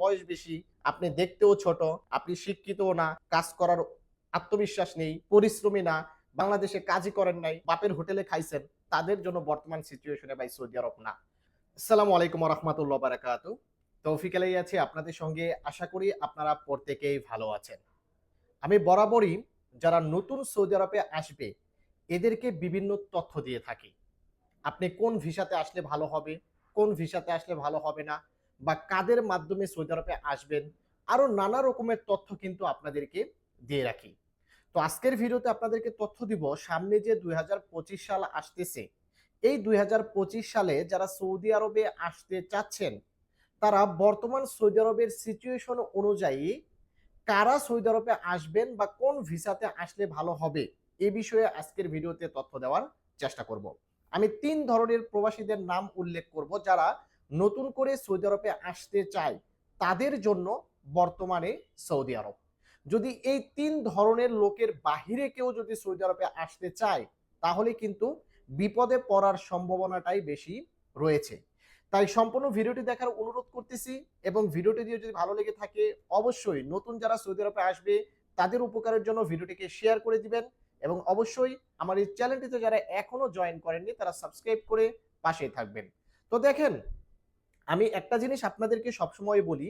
বয়স বেশি, আপনি দেখতেও ছোট, আপনি শিক্ষিতও না, কাজ করার আত্মবিশ্বাস নেই, পরিশ্রমী না, বাংলাদেশে কাজই করেন নাই, বাপের হোটেলে খাইছেন, তাদের জন্য বর্তমান সিচুয়েশনে ভাই সৌদি আরব না। আসসালামু আলাইকুম রহমতুল্লাহ বারাকাত তৌফিক আলাই আছি আপনাদের সঙ্গে, আশা করি আপনারা প্রত্যেকেই ভালো আছেন। আমি বরাবরই যারা নতুন সৌদি আরবে আসবে, এদেরকে বিভিন্ন তথ্য দিয়ে থাকি। আপনি কোন ভিসাতে আসলে ভালো হবে, কোন ভিসাতে আসলে ভালো হবে না বা কাদের মাধ্যমে সৌদি আরবে আসবেন, আরও নানা রকমের তথ্য কিন্তু আপনাদেরকে দিয়ে রাখি। তো আজকের ভিডিওতে আপনাদেরকে তথ্য দিব, সামনে যে দুই সাল আসতেছে, এই দুই সালে যারা সৌদি আরবে আসতে চাচ্ছেন, তারা বর্তমান সৌদি আরবের সিচুয়েশন অনুযায়ী কারা সৌদি আরবে আসবেন বা কোন ভিসাতে আসলে ভালো হবে, এ বিষয়ে আজকের ভিডিওতে তথ্য দেওয়ার চেষ্টা করব। আমি তিন ধরনের প্রবাসীদের নাম উল্লেখ করব যারা নতুন করে সৌদি আরবে আসতে চায়, তাদের জন্য বর্তমানে সৌদি আরব। যদি এই তিন ধরনের লোকের বাহিরে কেউ যদি সৌদি আরবে আসতে চায়, তাহলে কিন্তু বিপদে পড়ার সম্ভাবনাটাই বেশি রয়েছে। তাই সম্পূর্ণ ভিডিওটি দেখার অনুরোধ করতেছি এবং ভিডিওটি দিয়ে যদি ভালো লেগে থাকে, অবশ্যই নতুন যারা সৌদি আরবে আসবে, তাদের উপকারের জন্য ভিডিওটিকে শেয়ার করে দিবেন এবং অবশ্যই আমার এই চ্যানেলটিতে যারা এখনও জয়েন করেননি, তারা সাবস্ক্রাইব করে পাশেই থাকবেন। তো দেখেন আমি একটা জিনিস আপনাদেরকে সবসময় বলি,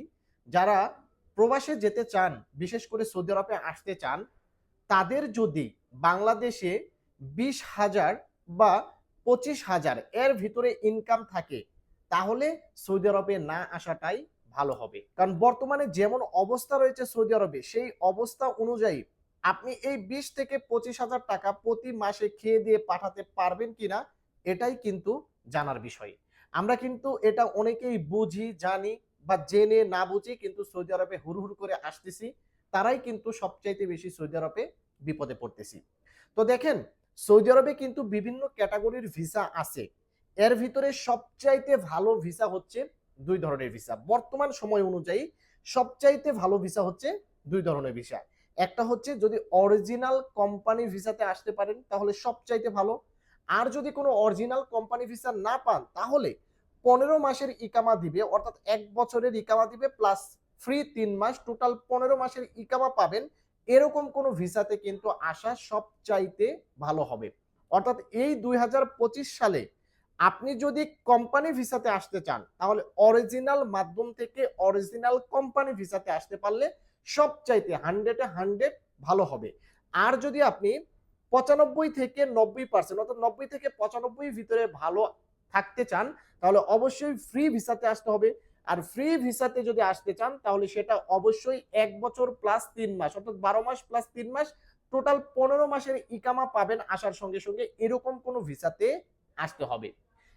যারা প্রবাসে যেতে চান, বিশেষ করে সৌদি আরবে আসতে চান, তাদের যদি বাংলাদেশে বিশ হাজার বা পঁচিশ হাজার এর ভিতরে ইনকাম থাকে, তাহলে সৌদি আরবে না আসাটাই ভালো হবে। কারণ বর্তমানে যেমন অবস্থা রয়েছে সৌদি আরবে, সেই অবস্থা অনুযায়ী আপনি এই বিশ থেকে পঁচিশ হাজার টাকা প্রতি মাসে খেয়ে দিয়ে পাঠাতে পারবেন কিনা, এটাই কিন্তু জানার বিষয়। আমরা কিন্তু এটা অনেকেই বুঝি, জানি বা জেনে না বুঝি কিন্তু সৌদি আরবে হুড়হুড় করে আসতেছি। তারাই কিন্তু সবচাইতে বেশি সৌদি আরবে বিপদে পড়তেছি। তো দেখেন, সৌদি আরবে কিন্তু বিভিন্ন ক্যাটাগরির ভিসা আছে। এর ভিতরে সবচাইতে ভালো ভিসা হচ্ছে দুই ধরনের ভিসা। বর্তমান সময় অনুযায়ী সবচাইতে ভালো ভিসা হচ্ছে দুই ধরনের ভিসা। একটা হচ্ছে যদি অরিজিনাল কোম্পানি ভিসাতে আসতে পারেন, তাহলে সবচাইতে ভালো। আর যদি কোনো অরিজিনাল কোম্পানি ভিসা না পান, তাহলে পনেরো মাসের ইকামা দিবে, অর্থাৎ এক বছরের ইকামা দিবে প্লাস ফ্রি তিন মাস টোটাল পনেরো মাসের ইকামা পাবেন, এরকম কোনো ভিসাতে কিন্তু আসা সবচাইতে ভালো হবে। অর্থাৎ এই দুই হাজার পঁচিশ সালে আপনি যদি কোম্পানি ভিসাতে আসতে চান, তাহলে অরিজিনাল মাধ্যম থেকে অরিজিনাল কোম্পানি ভিসাতে আসতে পারলে সব সবচাইতে হান্ড্রেডে হান্ড্রেড ভালো হবে। আর যদি আপনি পঁচানব্বই থেকে নব্বই পার্সেন্ট অর্থাৎ নব্বই থেকে পঁচানব্বই ভিতরে ভালো থাকতে চান, তাহলে অবশ্যই ফ্রি ভিসাতে আসতে হবে। আর ফ্রি ভিসাতে যদি আসতে চান, তাহলে সেটা অবশ্যই এক বছর প্লাস তিন মাস, অর্থাৎ বারো মাস প্লাস তিন মাস টোটাল পনেরো মাসের ইকামা পাবেন আসার সঙ্গে সঙ্গে এরকম কোনো ভিসাতে আসতে হবে।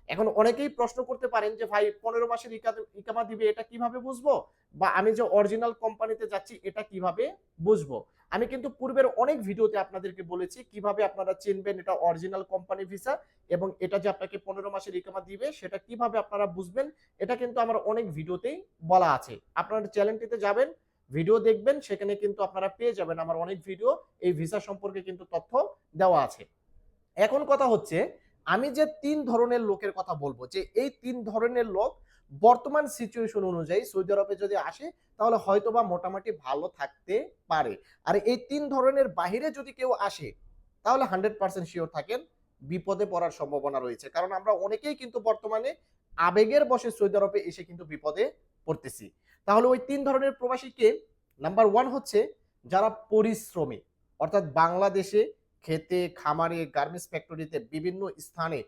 এখন অনেকেই প্রশ্ন করতে পারেন যে, ভাই, পনেরো মাসের ইকা- ইকামা দিবে, এটা কীভাবে বুঝব? বা আমি যে অরিজিনাল কোম্পানিতে যাচ্ছি, এটা কীভাবে বুঝব? আমি কিন্তু পূর্বের অনেক ভিডিওতে আপনাদেরকে বলেছি কীভাবে আপনারা চিনবেন এটা অরিজিনাল কোম্পানি ভিসা এবং এটা যে আপনাকে পনেরো মাসের ইকামা দিবে, সেটা কীভাবে আপনারা বুঝবেন, এটা কিন্তু আমার অনেক ভিডিওতেই বলা আছে। আপনারা চ্যানেলটিতে যাবেন, ভিডিও দেখবেন, সেখানে কিন্তু আপনারা পেয়ে যাবেন আমার অনেক ভিডিও, এই ভিসা সম্পর্কে কিন্তু তথ্য দেওয়া আছে। এখন কথা হচ্ছে আমি যে তিন ধরনের লোকের কথা বলব, যে এই তিন ধরনের লোক বর্তমান সিচুয়েশন অনুযায়ী সৌদি আরবে যদি আসে, তাহলে হয়তোবা মোটামুটি ভালো থাকতে পারে। আর এই তিন ধরনের বাহিরে যদি কেউ আসে, তাহলে হান্ড্রেড পার্সেন্ট শিওর থাকেন, বিপদে পড়ার সম্ভাবনা রয়েছে। কারণ আমরা অনেকেই কিন্তু বর্তমানে আবেগের বসে সৌদি আরবে এসে কিন্তু বিপদে পড়তেছি। তাহলে ওই তিন ধরনের প্রবাসীকে নাম্বার ওয়ান হচ্ছে যারা পরিশ্রমী, অর্থাৎ বাংলাদেশে খেতে, খামারে গার্মেন্টস ফ্যাক্টরিতে বিভিন্ন স্থানে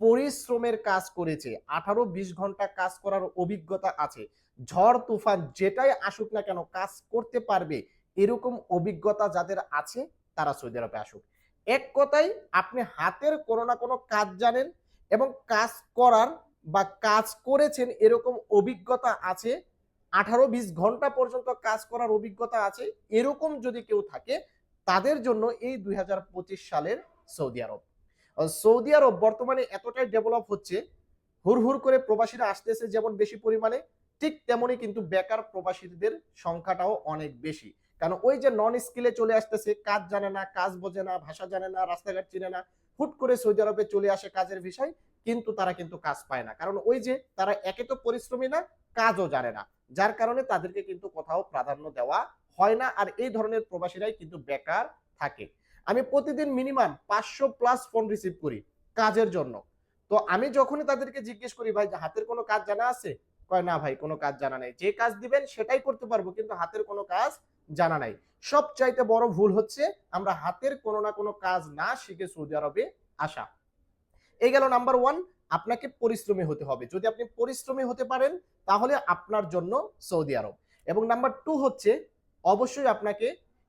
পরিশ্রমের কাজ করেছে। আঠারো বিশ ঘণ্টা কাজ করার অভিজ্ঞতা আছে। ঝড়, তুফান যেটাই আসুক না কেন কাজ করতে পারবে এরকম অভিজ্ঞতা যাদের আছে তারা সৌদি আরবে আসুক। এক কথায় আপনি হাতের কোনো না কোনো কাজ জানেন এবং কাজ করার বা কাজ করেছেন এরকম অভিজ্ঞতা আছে। আঠারো বিশ ঘণ্টা পর্যন্ত কাজ করার অভিজ্ঞতা আছে। এরকম যদি কেউ থাকে তাদের জন্য এই দুই হাজার পঁচিশ সালের সৌদি আরব। সৌদি আরব বর্তমানে এতটাই ডেভেলপ হচ্ছে, হুড় হুড় করে প্রবাসীরা আসতেছে যেমন বেশি পরিমাণে, ঠিক তেমনই কিন্তু বেকার প্রবাসীদের সংখ্যাটাও অনেক বেশি। কারণ ওই যে নন স্কিলে চলে আসতেছে, কাজ জানে না, কাজ বোঝে না, ভাষা জানে না, রাস্তাঘাট চিনে না, হুট করে সৌদি আরবে চলে আসে কাজের বিষয়, কিন্তু তারা কিন্তু কাজ পায় না। কারণ ওই যে তারা একে তো পরিশ্রমী না, কাজও জানে না। যার কারণে তাদেরকে কিন্তু কোথাও প্রাধান্য দেওয়া হয় না, আর এই ধরনের প্রবাসীরাই কিন্তু বেকার থাকে। আমি প্রতিদিন মিনিমাম পাঁচশো প্লাস ফোন রিসিভ করি কাজের জন্য। তো আমি যখনই তাদেরকে জিজ্ঞেস করি, ভাই, হাতের কোনো কাজ জানা আছে? কয়, না ভাই, কোনো কাজ জানা নাই। যে কাজ দিবেন সেটাই করতে পারব, কিন্তু হাতের কোনো কাজ জানা নাই। সবচাইতে বড় ভুল হচ্ছে আমরা হাতের কোনো না কোনো কাজ না শিখে সৌদি আরবে আসা। এই গেল নাম্বার ওয়ান আপনাকে পরিশ্রমী হতে হবে। যদি আপনি পরিশ্রমী হতে পারেন, তাহলে আপনার জন্য সৌদি আরব। এবং নাম্বার টু হচ্ছে অবশ্যই আপনাকে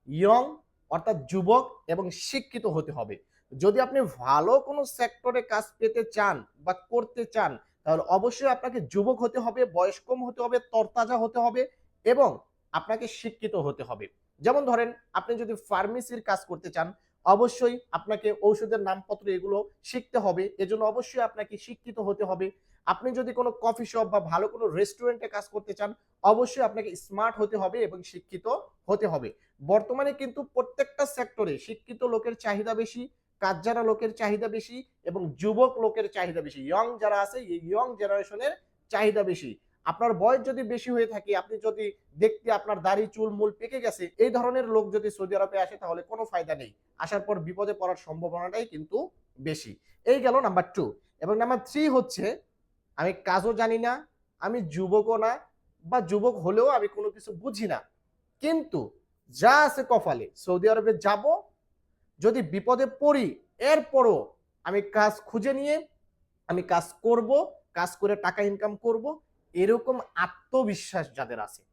ইয়ং অর্থাৎ যুবক এবং শিক্ষিত হতে হবে। যদি আপনি ভালো কোনো সেক্টরে কাজ পেতে চান বা করতে চান, তাহলে অবশ্যই আপনাকে যুবক হতে হবে বয়স হতে হবে, তরতাজা হতে হবে এবং আপনাকে শিক্ষিত হতে হবে। যেমন ধরেন, আপনি যদি ফার্মেসির কাজ করতে চান অবশ্যই আপনাকে ঔষধের নামপত্র এগুলো শিখতে হবে। এজন্য অবশ্যই আপনাকে শিক্ষিত হতে হবে। আপনি যদি কোনো কফি শপ বা ভালো কোনো রেস্টুরেন্টে কাজ করতে চান, অবশ্যই আপনাকে স্মার্ট হতে হবে এবং শিক্ষিত হতে হবে। বর্তমানে কিন্তু প্রত্যেকটা সেক্টরে শিক্ষিত লোকের চাহিদা বেশি কাজ যারা লোকের চাহিদা বেশি এবং যুবক লোকের চাহিদা বেশি। ইয়ং যারা আছে, এই ইয়ং জেনারেশনের চাহিদা বেশি। আপনার বয়স যদি বেশি হয়ে থাকে, আপনি যদি দেখতে আপনার দাড়ি, চুল, মূল পেকে গেছে, এই ধরনের লোক যদি সৌদি আরবে আসে, তাহলে কোনো ফায়দা নেই। আসার পর বিপদে পড়ার সম্ভাবনাটাই কিন্তু বেশি। এই গেল নাম্বার টু এবং নাম্বার থ্রি হচ্ছে, আমি কাজও জানি না, আমি যুবকও না, বা যুবক হলেও আমি কোনো কিছু বুঝি না। কিন্তু যা আছে কপালে, সৌদি আরবে যাব, যদি বিপদে পড়ি, এরপরও আমি কাজ খুঁজে নিয়ে, আমি কাজ করব, কাজ করে টাকা ইনকাম করব এরকম আত্মবিশ্বাস যাদের আছে।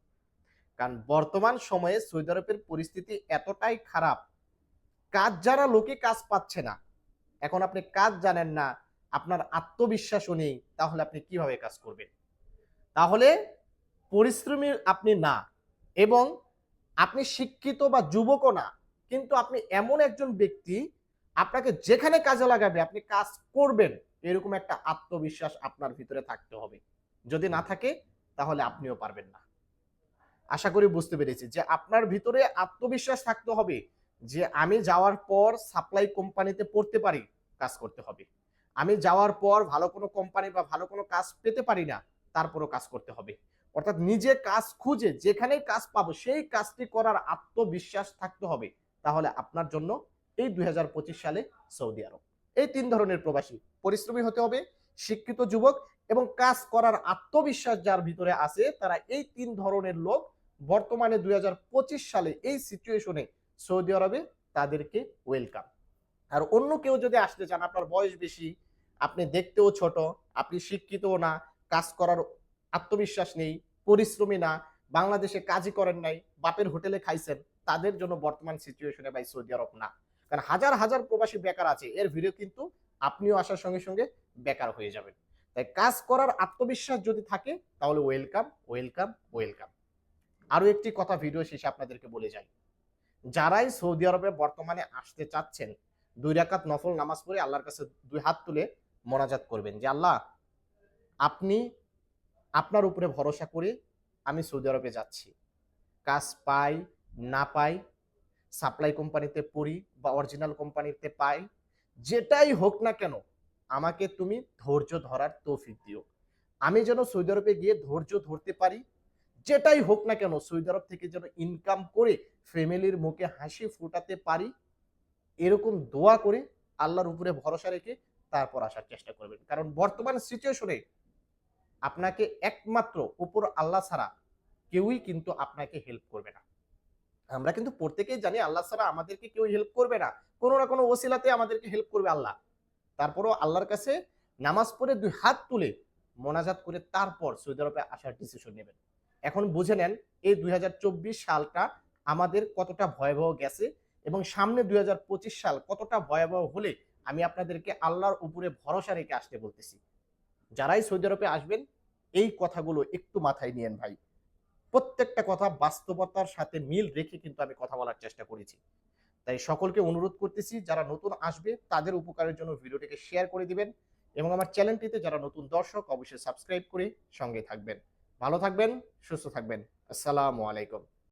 কারণ বর্তমান সময়ে সৌদি আরবের পরিস্থিতি এতটাই খারাপ, কাজ যারা লোকে কাজ পাচ্ছে না। এখন আপনি কাজ জানেন না, আপনার আত্মবিশ্বাসও নেই, তাহলে আপনি কীভাবে কাজ করবেন? তাহলে পরিশ্রমী আপনি না এবং আপনি শিক্ষিত বা যুবকও না, কিন্তু আপনি এমন একজন ব্যক্তি, আপনাকে যেখানে কাজে লাগাবে, আপনি কাজ করবেন, এরকম একটা আত্মবিশ্বাস আপনার ভিতরে থাকতে হবে। যদি না থাকে, তাহলে আপনিও পারবেন না। আশা করি বুঝতে পেরেছি যে আপনার ভিতরে আত্মবিশ্বাস থাকতে হবে যে আমি যাওয়ার পর সাপ্লাই কোম্পানিতে পড়তে পারি, কাজ করতে হবে। আমি যাওয়ার পর ভালো কোনো কোম্পানি বা ভালো কোনো কাজ পেতে পারি না, তারপরও কাজ করতে হবে। অর্থাৎ নিজে কাজ খুঁজে, যেখানেই কাজ পাবো, সেই কাজটি করার আত্মবিশ্বাস থাকতে হবে। তাহলে আপনার জন্য এই দুই হাজার পঁচিশ সালে সৌদি আরব। এই তিন ধরনের প্রবাসী। পরিশ্রমী হতে হবে, শিক্ষিত যুবক এবং কাজ করার আত্মবিশ্বাস যার ভিতরে আছে, তারা এই তিন ধরনের লোক বর্তমানে দুই সালে এই সিচুয়েশনে সৌদি আরবে তাদেরকে ওয়েলকাম আর অন্য কেউ যদি আসতে চান, আপনার বয়স বেশি, আপনি দেখতেও ছোট, আপনি শিক্ষিতও না, কাজ করার আত্মবিশ্বাস নেই, পরিশ্রমী না, বাংলাদেশে কাজই করেন নাই, বাপের হোটেলে খাইছেন, তাদের জন্য বর্তমান সিচুয়েশনে ভাই সৌদি আরব না। কারণ হাজার হাজার প্রবাসী বেকার আছে, এর ভিডিও কিন্তু আপনিও আসার সঙ্গে সঙ্গে বেকার হয়ে যাবেন। তাই কাজ করার আত্মবিশ্বাস যদি থাকে, তাহলে ওয়েলকাম ওয়েলকাম ওয়েলকাম আরও একটি কথা ভিডিও শেষে আপনাদেরকে বলে যাই। যারাই সৌদি আরবে বর্তমানে আসতে চাচ্ছেন, দুই রাকাত নফল নামাজ পড়ে আল্লাহর কাছে দুই হাত তুলে মোনাজাত করবেন যে, আল্লাহ, আপনি আপনার উপরে ভরসা করে আমি সৌদি আরবে যাচ্ছি। কাজ পাই, না পাই সাপ্লাই কোম্পানিতে পড়ি বা অরিজিনাল কোম্পানিতে পাই, যেটাই হোক না কেন, আমাকে তুমি ধৈর্য ধরার তৌফিক দিও। আমি যেন সৌদি আরবে গিয়ে ধৈর্য ধরতে পারি, যেটাই হোক না কেন, সৌদি আরব থেকে যেন ইনকাম করে ফ্যামিলির মুখে হাসি ফুটাতে পারি, এরকম দোয়া করে আল্লাহর উপরে ভরসা রেখে তারপর আসার চেষ্টা করবেন। কারণ বর্তমান সিচুয়েশনে আপনাকে একমাত্র উপর আল্লাহ ছাড়া কেউই কিন্তু আপনাকে হেল্প করবে না। আমরা কিন্তু প্রত্যেকেই জানি আল্লাহ ছাড়া আমাদেরকে কেউ হেল্প করবে না। কোনো না কোনো ওসিলাতে আমাদেরকে হেল্প করবে আল্লাহ। তারপরও আল্লাহর কাছে নামাজ পড়ে দুই হাত তুলে মোনাজাত করে তারপর সৌদি আরবে আসার ডিসিশন নেবেন। এখন বুঝে নেন, এই দুই হাজার চব্বিশ সালটা আমাদের কতটা ভয়াবহ গেছে এবং সামনে দুই হাজার পঁচিশ সাল কতটা ভয়াবহ হলে আমি আপনাদেরকে আল্লাহর উপরে ভরসা রেখে আসতে বলতেছি। যারাই সৌদি আরবে আসবেন, এই কথাগুলো একটু মাথায় নিয়েন ভাই। প্রত্যেকটা কথা বাস্তবতার সাথে মিল রেখে কিন্তু আমি কথা বলার চেষ্টা করেছি। তাই সকলকে অনুরোধ করতেছি, যারা নতুন আসবে, তাদের উপকারের জন্য ভিডিওটিকে শেয়ার করে দিবেন এবং আমার চ্যানেলটিতে যারা নতুন দর্শক, অবশ্যই সাবস্ক্রাইব করে সঙ্গে থাকবেন। ভালো থাকবেন, সুস্থ থাকবেন। আসসালামু আলাইকুম।